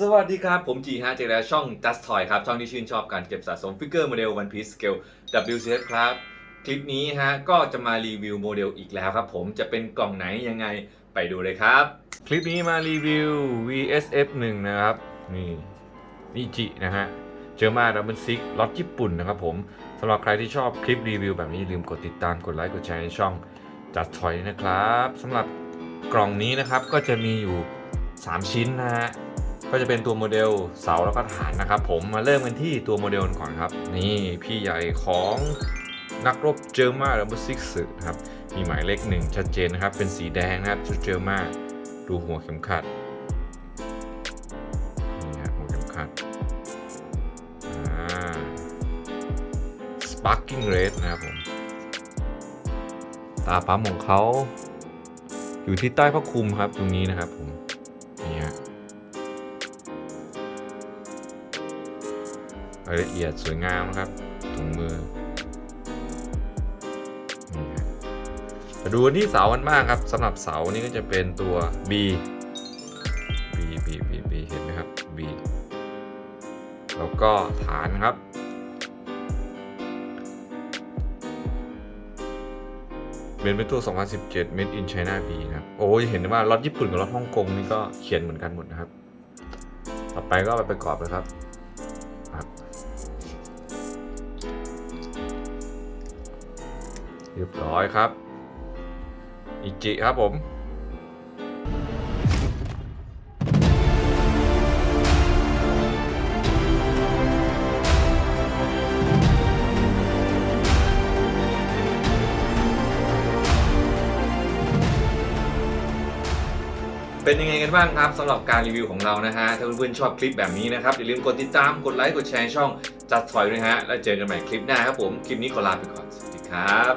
สวัสดีครับ ผมจีฮะเจอแล้วช่อง Just Toy ครับ ช่องที่ชื่นชอบการเก็บสะสมฟิกเกอร์โมเดล One Piece Scale WCS ครับ คลิปนี้ฮะ ก็จะมารีวิวโมเดลอีกแล้วครับผมจะเป็นกล่องไหนยังไงไปดูเลยครับ คลิปนี้มารีวิว VSF 1 นะครับ นี่นิจินะฮะ เจอมาดับเบิลซิกล็อตญี่ปุ่นนะครับผมสำหรับใครที่ชอบคลิปรีวิวแบบนี้ลืมกดติดตามกดไลค์กดแชร์ในช่อง Just Toy นะครับสำหรับกล่องนี้นะครับก็จะมีอยู่ 3 ชิ้นนะฮะ ก็จะเป็นตัวโมเดลเสาแล้วก็ฐานนะครับ ผมมาเริ่มกันที่ตัวโมเดลก่อนครับ นี่พี่ใหญ่ของนักรบเจอร์มาดับเบิลซิกส์นะครับมีหมายเลขหนึ่งชัดเจนนะครับ เป็นสีแดงนะครับชุดเจอร์มาดูหัวเข็มขัดนี่ฮะหัวเข็มขัดอ่า sparking red นะครับผมตาปั๊มของเขาอยู่ที่ใต้ผ้าคลุมครับตรงนี้นะครับผม รายละเอียดสวยงามนะครับถุงมือมาดูที่เสากันบ้างครับสำหรับเสานี่ก็จะเป็นตัว B B B B B เห็นไหมครับ B แล้วก็ฐานครับ เป็นเป็นตัว 2017 Made in China B นะครับโอ้ยเห็นได้ว่าล็อตญี่ปุ่นกับล็อตฮ่องกงนี่ก็เขียนเหมือนกันหมดนะครับ ต่อไปก็ไปประกอบเลยครับ เรียบร้อยครับ อิจิครับผมเป็นยังไงกันบ้างครับสำหรับการรีวิวของเรานะฮะ ถ้าเพื่อนๆชอบคลิปแบบนี้นะครับ อย่าลืมกดติดตาม กดไลค์ กดแชร์ช่องจัดถอยด้วยฮะ แล้วเจอกันใหม่คลิปหน้าครับผม คลิปนี้ขอลาไปก่อนสวัสดี ครับ